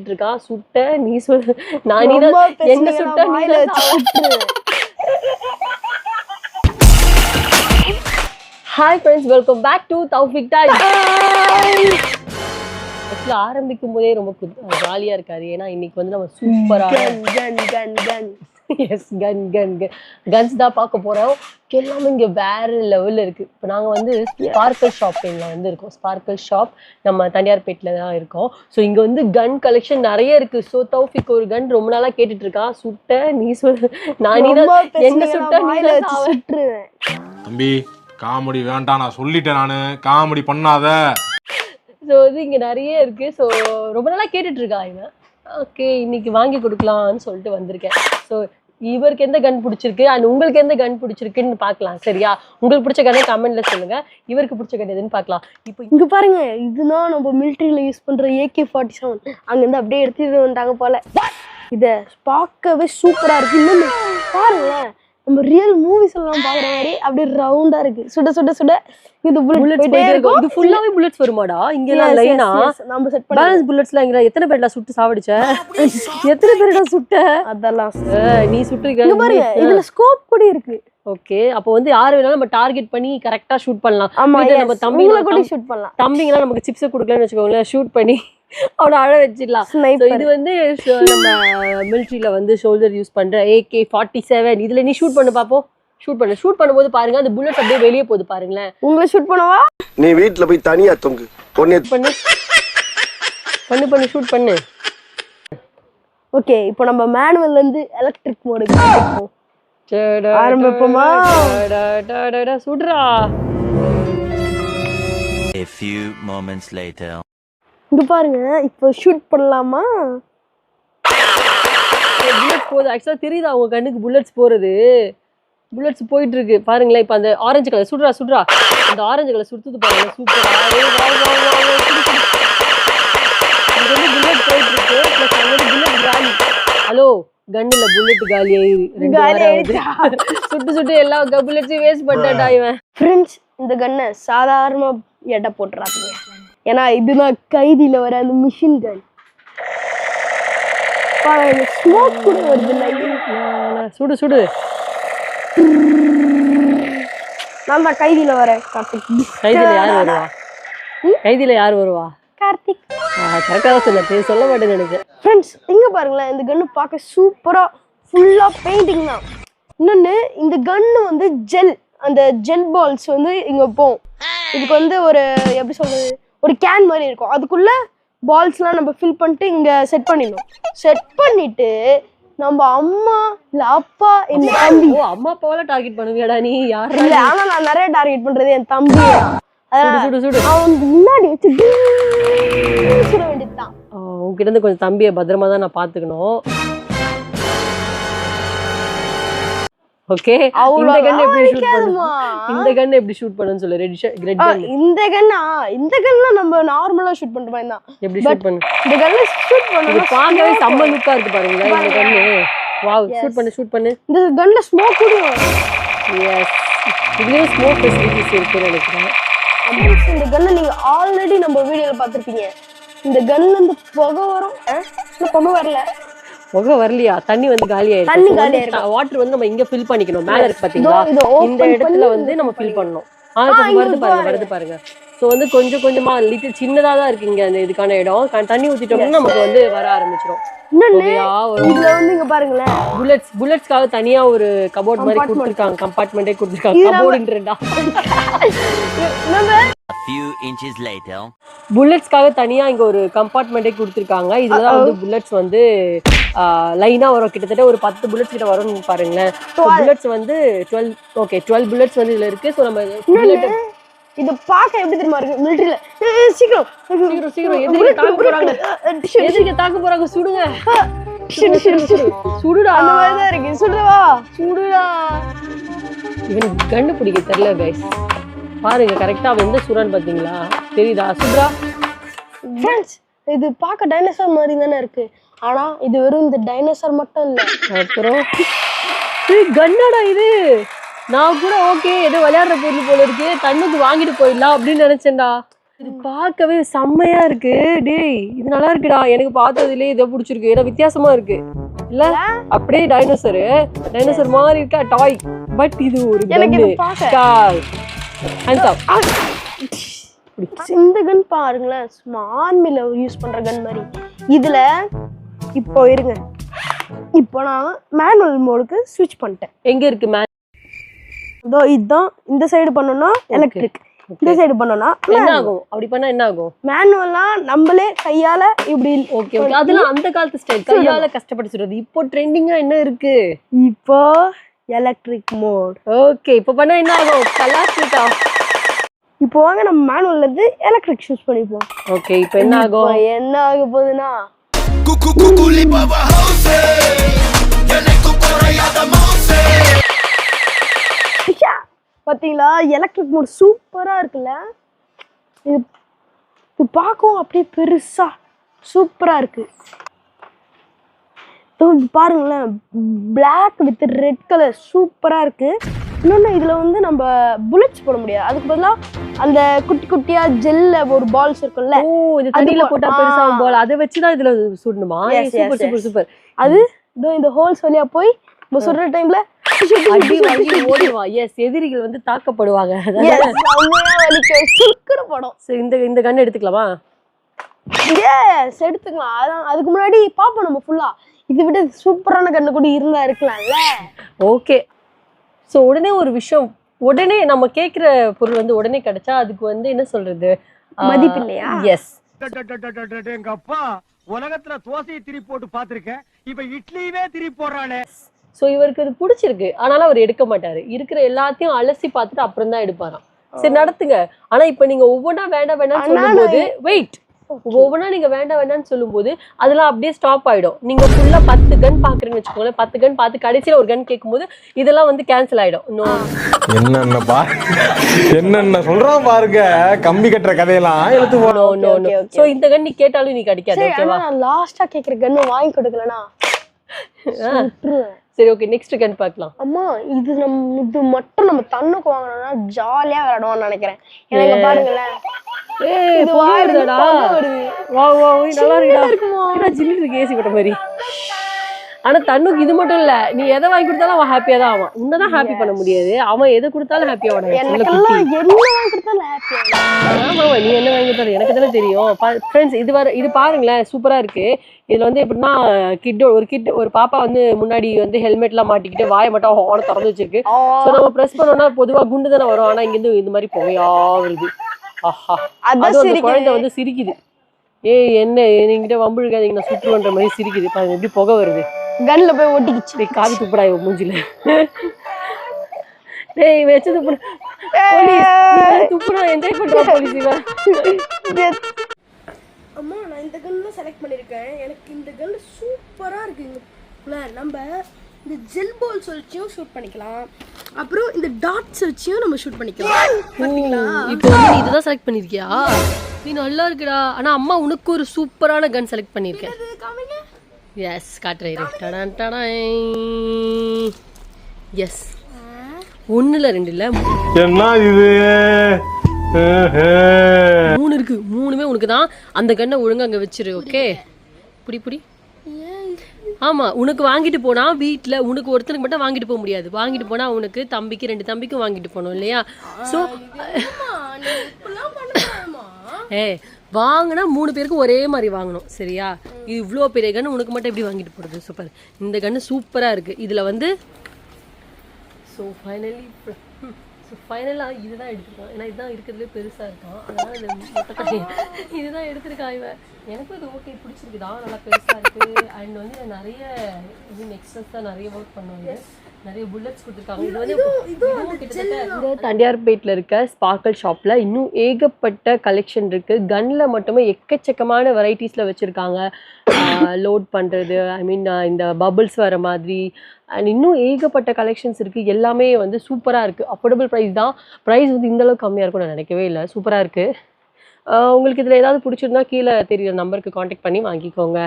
இருக்கா சுட்ட நீ சொல் நான் என்ன சுட்ட நீ. Hi friends welcome back to Taufiq actually ஆரம்பிக்கும் போதே ரொம்ப ஜாலியா இருக்காரு. ஏன்னா இன்னைக்கு வந்து நம்ம சூப்பரான எஸ் கன் கன் கன் கன்ஸ் தான் பார்க்க போறோம். எல்லாமே இங்க வேற லெவல்ல இருக்கு. இப்போ நாங்க வந்து ஸ்பார்க்கல் ஷாப்பிங்ல வந்து இருக்கோம். ஸ்பார்க்கல் ஷாப் நம்ம தனியார்பேட்டில் தான் இருக்கோம். ஸோ இங்க வந்து கன் கலெக்ஷன் நிறைய இருக்கு. ஸோ தௌஃபிக் ஒரு கன் ரொம்ப நாளா கேட்டுட்டு இருக்கான் சுட்ட நீ சொல் நான் நீ என்ன சுட்ட நீ. சுட்டுருவேன். தம்பி காமெடி வேண்டாம். நான் சொல்லிட்டேன் நானு. காமெடி பண்ணாத. ஸோ வந்து இங்க நிறைய இருக்கு. ஸோ ரொம்ப நாளா கேட்டுட்டு இருக்கா இவன்? ஓகே இன்னைக்கு வாங்கி கொடுக்கலாம்னு சொல்லிட்டு வந்திருக்கேன். ஸோ இவருக்கு எந்த கன் பிடிச்சிருக்கு? அண்ட் உங்களுக்கு எந்த கன் பிடிச்சிருக்குன்னு பார்க்கலாம். சரியா? உங்களுக்கு பிடிச்ச கண்ணை கமெண்ட்ல சொல்லுங்க. இவருக்கு பிடிச்ச கன் எதுன்னு பார்க்கலாம். இப்போ இங்க பாருங்க இதுதான் நம்ம மிலிட்டரியில யூஸ் பண்ற ஏகே ஃபார்ட்டி செவன் அங்க இருந்து அப்படியே எடுத்துட்டு வந்துட்டாங்க போல. இத பார்க்கவே சூப்பரா இருக்கு. இன்னொன்னு பாருங்களேன். நம்ம ரியல் மூவிஸ் எல்லாம் பாக்குற மாதிரி அப்படியே ரவுண்டா இருக்கு. சுட சுட சுட இது புல்லட் போயிட்டே இருக்கும். இது ஃபுல்லாவே புல்லட்ஸ் வருமாடா? இங்க எல்லாம் லைனா. நம்ம செட் பண்ணி பேலன்ஸ் புல்லட்ஸ்லாம் இங்க எத்தனை பேர்டா சுட்டு சாவடிச்ச? எத்தனை பேர்டா சுட்ட? அதெல்லாம் நீ இங்க பாருங்க இதுல ஸ்கோப் கூட இருக்கு. ஓகே அப்போ வந்து யார் வேணாலும் நம்ம டார்கெட் பண்ணி கரெக்டா ஷூட் பண்ணலாம். ஆமா. நம்ம தம்பி உங்களை கூட ஷூட் பண்ணலாம். தம்பிங்கலாம் நமக்கு சிப்ஸ் கொடுக்கலன்னு வச்சுக்கோங்களேன் ஷூட் பண்ணி. அவனை அழ வச்சிடலாம். இது வந்து நம்ம மிலிட்ரியில வந்து ஷோல்டர் யூஸ் பண்ற ஏகே ஃபார்ட்டி செவன் இதுல நீ ஷூட் பண்ணு பாப்போம். ஷூட் பண்ணு. ஷூட் பண்ணும்போது பாருங்க அந்த புல்லட் அப்படியே வெளியே போகுது பாருங்களேன். உங்களை ஷூட் பண்ணவா? நீ வீட்ல போய் தனியா தொங்கு. பொண்ணு பண்ணு. பண்ணு பண்ணு ஷூட் பண்ணு. ஓகே இப்போ நம்ம மேனுவல்ல இருந்து எலக்ட்ரிக் மோடுக்கு ஆரம்பிப்போமா? டடா, டடா, டடா, சுடுறா. A few moments later. இங்க பாருங்க இப்போ ஷூட் பண்ணலாமா? புல்லட் போகுது. ஆக்சுவலா தெரியுதா உங்க கண்ணுக்கு புல்லட்ஸ் போறது? புல்லட்ஸ் போயிட்டு இருக்கு பாருங்களேன் இப்போ அந்த ஆரஞ்சு கலர் சுடுறா சுடுறா. அந்த ஆரஞ்சு கலர் சுடுறது பாருங்க சூப்பரா இங்க வந்து புல்லட் போயிட்டு இருக்கு ப்ளஸ் அங்க வந்து புல்லட் காலி. ஹலோ கன்னுல புல்லட் காலி ஆயிரு காலி சுட்டு சுட்டு எல்லா புல்லட்ஸையும் வேஸ்ட் பண்ணிட்டான்டா இவன். ஃப்ரெண்ட்ஸ் இந்த கன்னை சாதாரணமா எடை போட்டுறாதீங்க. ஏன்னா இதுதான் கைதியில வர அந்த மிஷின் கன் ஸ்மோக் கூட வருது சுடு சுடு. நான் தான் கைதியில வரேன் கார்த்திக். கைதில யார் வருவா? கைதில யார் வருவா? கார்த்திக். கரெக்டாக தான் சொன்னேன் சொல்ல மாட்டேன்னு நினைச்சேன். ஃப்ரெண்ட்ஸ் இங்க பாருங்களேன் இந்த கன்னு பார்க்க சூப்பரா ஃபுல்லா பெயிண்டிங் தான். இன்னொன்னு இந்த கன்னு வந்து ஜெல் அந்த ஜெல் பால்ஸ் வந்து இங்க போகும். இதுக்கு வந்து ஒரு எப்படி சொல்றது ஒரு கேன் மாதிரி இருக்கும். அதுக்குள்ள பால்ஸ்லாம் நம்ம ஃபில் பண்ணிட்டு இங்க செட் பண்ணிடணும். செட் பண்ணிட்டு நம்ம அம்மா இல்ல அப்பா இல்ல தம்பி. ஓ அம்மா அப்பாவால டார்கெட் பண்ணுவியாடா நீ? யார் இல்ல ஆனா நான் நிறைய டார்கெட் பண்றது என் தம்பி. சுடு சுடு அவன் முன்னாடி வச்சு சுட வேண்டியதுதான். உங்ககிட்ட இருந்து கொஞ்சம் தம்பியை பத்திரமா தான் நான் பாத்துக்கணும் ஓகே? இந்த கன் எப்படி ஷூட் பண்ணும் இந்த கன் எப்படி ஷூட் பண்ணுன்னு சொல்லு. ரெட் ரெட் கன் இந்த கன்னா இந்த கன்ல நம்ம நார்மலா ஷூட் பண்ற மாதிரி தான் எப்படி ஷூட் பண்ணு? இந்த கன்ல ஷூட் பண்ணணும் பார்க்கவே செம்ம லுக்கா இருக்கு பாருங்களேன் இந்த கன்னு வாவ் ஷூட் பண்ணு ஷூட் பண்ணு. இந்த கன்ல ஸ்மோக் கூட. எஸ் இதுலயே ஸ்மோக் ஃபெசிலிட்டிஸ் இருக்குன்னு நினைக்கிறேன். இந்த கன்னை நீங்க ஆல்ரெடி நம்ம வீடியோல பார்த்திருப்பீங்க. இந்த கன்ல இருந்து புகை வரும். புகை வரல. புகை வரலையா? தண்ணி வந்து காலி தண்ணி ஆயிருக்கு காலி வாட்டர் வந்து நம்ம இங்க ஃபில் பண்ணிக்கணும். மேல இருக்கு பாத்தீங்களா? இந்த இடத்துல வந்து நம்ம ஃபில் பண்ணணும். ஆ வருது பாருங்க. வருது பாருங்க. ஸோ வந்து கொஞ்சம் கொஞ்சமா லிட்டில் சின்னதா தான் இருக்கு இங்க அந்த இதுக்கான இடம். தண்ணி ஊத்திட்டோம்னா நமக்கு வந்து வர ஆரம்பிச்சிடும் இதுல வந்து இங்க பாருங்களேன். புல்லட்ஸ் புல்லட்ஸ்க்காக தனியா ஒரு கபோர்ட் மாதிரி. கொடுத்துருக்காங்க. கம்பார்ட்மெண்ட்டே கொடுத்துருக்காங்க. கபோர்டுன்றா. புல்லட்ஸ்க்காக தனியா இங்க ஒரு கம்பார்ட்மெண்ட்டே கொடுத்துருக்காங்க. இதுதான் வந்து புல்லட்ஸ் வந்து லைனா வரும். கிட்டத்தட்ட ஒரு பத்து புல்லட்ஸ் கிட்ட வரும்னு பாருங்களேன். புல்லட்ஸ் வந்து டுவெல் ஓகே டுவெல் புல்லட்ஸ் வந்து இதுல இருக்கு. ஸோ நம்ம இது பார்க்க எப்படி தெரியுமா இருக்கு? மிலிட்டரியில சீக்கிரம். சீக்கிரம் சீக்கிரம். எதிரிங்க தாக்க போறாங்க? எதிரிங்க தாக்க போறாங்க? சுடுங்க. சுடு, சுடு, சுடு. சுடுடா. அந்த மாதிரி தான் இருக்கு. சுடுவா சுடுடா. இவனுக்கு கண்ணு பிடிக்க தெரியல கைஸ் பாருங்க கரெக்டா அவன் எந்த சுடான்னு பாத்தீங்களா? தெரியுதா சுடுறா ஃப்ரெண்ட்ஸ் இது பார்க்க டைனோசர் மாதிரி தானே இருக்கு. ஆனா இது வெறும் இந்த டைனோசர் மட்டும் இல்ல. அப்புறம் கன்னடா இது. நான் கூட ஓகே ஏதோ விளையாடுற பொருள் போல இருக்கு. தண்ணுக்கு வாங்கிட்டு போயிடலாம் அப்படின்னு நினைச்சேன்டா. இது பார்க்கவே செம்மையா இருக்கு. டேய் இது நல்லா இருக்குடா. எனக்கு பார்த்ததுலயே இதை பிடிச்சிருக்கு. ஏன்னா வித்தியாசமா இருக்கு. இல்ல? அப்படியே டைனோசர் டைனோசர் மாதிரி இருக்கா? டாய் பட் இது ஒரு ஹேண்ட்ஸ் இந்த கன் பாருங்களேன். ஆர்மில யூஸ் பண்ற கன் மாதிரி. இதுல இப்போ இருங்க. இப்போ நான் மேனுவல் மோடுக்கு ஸ்விட்ச் பண்ணிட்டேன். எங்க இருக்கு இதோ இதுதான் இந்த சைடு பண்ணோம்னா எலக்ட்ரிக் இந்த சைடு பண்ணோம்னா என்ன ஆகும்? அப்படி பண்ணா என்ன ஆகும்? மேனுவலா நம்மளே கையால இப்படி ஓகே ஓகே அதெல்லாம் அந்த காலத்து ஸ்டைல் கையால கஷ்டப்பட்டு சொல்றது இப்போ ட்ரெண்டிங்கா என்ன இருக்கு? இப்போ எலக்ட்ரிக் மோட் ஓகே இப்போ பண்ணா என்ன ஆகும்? கலாச்சிட்டா இப்போ வாங்க நம்ம மேனுவல்ல இருந்து எலக்ட்ரிக் யூஸ் பண்ணிப்போம். ஓகே இப்போ என்ன ஆகும்? என்ன ஆக போகுதுன்னா? பாத்தீங்களா? எலக்ட்ரிக் மோட் சூப்பரா இருக்குல்ல? இது இது பார்க்கவும் அப்படியே பெருசா சூப்பரா இருக்கு. இதோ இது பாருங்களேன். பிளாக் வித் ரெட் கலர் சூப்பரா இருக்கு. இன்னொன்று இதுல வந்து நம்ம புல்லட்ஸ் போட முடியாது. அதுக்கு பதிலா அந்த குட்டி குட்டியா ஜெல்ல ஒரு பால்ஸ் இருக்கும்ல. ஓ இது தண்ணியில போ- போட்டா ஆ. பெருசாகும் போல அதை வச்சு தான் இதுல சுடணுமா? Super super. சூப்பர் அது இந்த ஹோல்ஸ் வழியா போய் நம்ம சொல்ற டைம்ல அடி வாங்கி ஓடிவா. எஸ் எதிரிகள் வந்து தாக்கப்படுவாங்க. சுக்குற படம் சரி இந்த இந்த கன் எடுத்துக்கலாமா? எஸ் எடுத்துக்கலாம். அதான் அதுக்கு முன்னாடி பாப்போம் நம்ம ஃபுல்லா இது விட சூப்பரான கண்ணு கூட இருந்தா இருக்கலாம்ல. ஓகே ஸோ உடனே ஒரு விஷயம். உடனே நம்ம கேட்குற பொருள் வந்து உடனே கிடைச்சா அதுக்கு வந்து என்ன சொல்றது? மதிப்பு இல்லையா? எஸ் எங்க அப்பா உலகத்துல தோசையை திரி போட்டு பாத்திருக்கேன் இப்ப இட்லியவே திரி போடுறானே. ஸோ இவருக்கு இது பிடிச்சிருக்கு. ஆனாலும் அவர் எடுக்க மாட்டாரு. இருக்கிற எல்லாத்தையும் அலசி பார்த்துட்டு அப்புறம் தான் எடுப்பாராம். சரி நடத்துங்க. ஆனா இப்ப நீங்க ஒவ்வொன்றா வேண்டாம் வேண்டாம்னு சொல்லும்போது வெயிட் ஒவ்வொன்றா நீங்க வேண்டாம் வேண்டாம்னு சொல்லும்போது அதெல்லாம் அப்படியே ஸ்டாப் ஆயிடும். நீங்க ஃபுல்லா பத்து கன் பாக்குறீங்கன்னு வச்சுக்கோங்களேன். பத்து கன் பார்த்து கடைசியில ஒரு கன் கேட்கும்போது இதெல்லாம் வந்து கேன்சல் ஆயிடும். நோ என்னென்ன பா என்னென்ன சொல்றான் பாருங்க. கம்பி கட்டுற கதையெல்லாம் எடுத்து போ no no okay, no okay. So இந்த கன் நீ கேட்டாலும் நீ கிடைக்காது ஓகேவா நான் லாஸ்டா கேக்குற கண்ணு வாங்கி கொடுக்கலனா. சரி ஓகே நெக்ஸ்ட் கன் பார்க்கலாம். அம்மா இது நம்ம இது மட்டும் நம்ம தண்ணுக்கு வாங்கினோம்னா ஜாலியா விளையாடுவோம்னு நினைக்கிறேன். எனக்கு பாருங்களேன். ஏய் வருதாடா. வா வா நல்லா இருக்குமா? ஜில்லு இருக்கு ஏசி போட்ட மாதிரி. ஆனா தன்னுக்கு இது மட்டும் இல்ல நீ எதை வாங்கி கொடுத்தாலும் அவன் ஹாப்பியா தான் ஆவான். உன்னதான் ஹாப்பி பண்ண முடியாது. அவன் எதை கொடுத்தாலும் ஹாப்பியா ஆமா நீ என்ன வாங்கி கொடுத்தாலும் எனக்கு தானே தெரியும். ஃப்ரெண்ட்ஸ் இது வர இது பாருங்களேன் சூப்பரா இருக்கு. இதுல வந்து எப்படின்னா கிட் ஒரு கிட் ஒரு பாப்பா வந்து முன்னாடி வந்து ஹெல்மெட்லாம் மாட்டிக்கிட்டு வாயை மட்டும் ஹார்ன திறந்து வச்சிருக்கு. ஸோ நம்ம ப்ரெஸ் பண்ணோம்னா பொதுவா குண்டு தானே வரும். ஆனா இங்க இருந்து இந்த மாதிரி புகையா வருது. ஆஹா. சிரிக்குது. குழந்தை வந்து சிரிக்குது. ஏய் என்ன? நீங்கிட்ட வம்பிழுக்காதீங்க நான் சுற்றுவன்ற மாதிரி சிரிக்குது. பாருங்க எப்படி புகை வருது. கன்ல போய் ஒட்டிக்கிச்சு. டேய் காது துப்புடா இவன் மூஞ்சில. டேய் வச்சு துப்புடா போலீஸ் துப்புடா என்ஜாய் போலீஸ் இவன். அம்மா நான் இந்த கன்னு செலக்ட் பண்ணிருக்கேன் எனக்கு இந்த கன் சூப்பரா இருக்குங்க. நம்ம இந்த ஜெல் பால்ஸ் வச்சியும் ஷூட் பண்ணிக்கலாம். அப்புறம் இந்த டாட்ஸ் வச்சியும் நம்ம ஷூட் பண்ணிக்கலாம். இப்போ நீ இதுதான் செலக்ட் பண்ணிருக்கியா நீ நல்லா இருக்குடா. ஆனா அம்மா உனக்கு ஒரு சூப்பரான கன் செலக்ட் பண்ணிருக்கேன் எஸ் காட்டுறேன் டடான் டடாய் எஸ் ஒண்ணுல ரெண்டு இல்ல. என்ன இது? மூணு இருக்கு. மூணுமே உனக்கு தான். அந்த கண்ணை ஒழுங்கா அங்க வச்சிரு ஓகே புடி புடி ஆமா உனக்கு வாங்கிட்டு போனா வீட்ல உனக்கு ஒருத்தனுக்கு மட்டும் வாங்கிட்டு போக முடியாது. வாங்கிட்டு போனா உனக்கு தம்பிக்கு ரெண்டு தம்பிக்கும் வாங்கிட்டு போகணும் இல்லையா? சோ ஏ வாங்கினா மூணு பேருக்கு ஒரே மாதிரி வாங்கணும் சரியா? இது இவ்வளோ பெரிய கன்று உனக்கு மட்டும் எப்படி வாங்கிட்டு போகிறது சூப்பர். இந்த கன்று சூப்பராக இருக்குது இதில் வந்து ஸோ ஃபைனலி ஸோ ஃபைனலாக இதுதான் எடுத்திருக்கான் ஏன்னா இதுதான் இருக்கிறதுலே பெருசாக இருக்கான். அதனால் மொட்டை இதுதான் எடுத்திருக்கான் இவன். எனக்கும் இது ஓகே பிடிச்சிருக்குதான் நல்லா பெருசாக இருக்குது அண்ட் வந்து நிறைய இது நெக்ஸ்ட் தான் நிறைய ஒர்க் பண்ணுவாங்க. நிறைய புல்லட்ஸ் கொடுத்துருக்காங்க. இது வந்து இதுவும் கிட்டத்தட்ட இந்த தண்டியார்பேட்டில் இருக்க ஸ்பார்க்கல் ஷாப்பில் இன்னும் ஏகப்பட்ட கலெக்ஷன் இருக்குது கன்னில் மட்டுமே எக்கச்சக்கமான வெரைட்டிஸில் வச்சுருக்காங்க. லோட் பண்ணுறது ஐ மீன் இந்த பபிள்ஸ் வர மாதிரி. அண்ட் இன்னும் ஏகப்பட்ட கலெக்ஷன்ஸ் இருக்குது எல்லாமே வந்து சூப்பராக இருக்குது அஃபோர்டபுள் ப்ரைஸ் தான். ப்ரைஸ் வந்து இந்த அளவுக்கு கம்மியாக இருக்கும் நான் நினைக்கவே இல்லை. சூப்பராக இருக்குது உங்களுக்கு இதில் ஏதாவது பிடிச்சிருந்தா கீழே தெரியுற நம்பருக்கு காண்டாக்ட் பண்ணி வாங்கிக்கோங்க.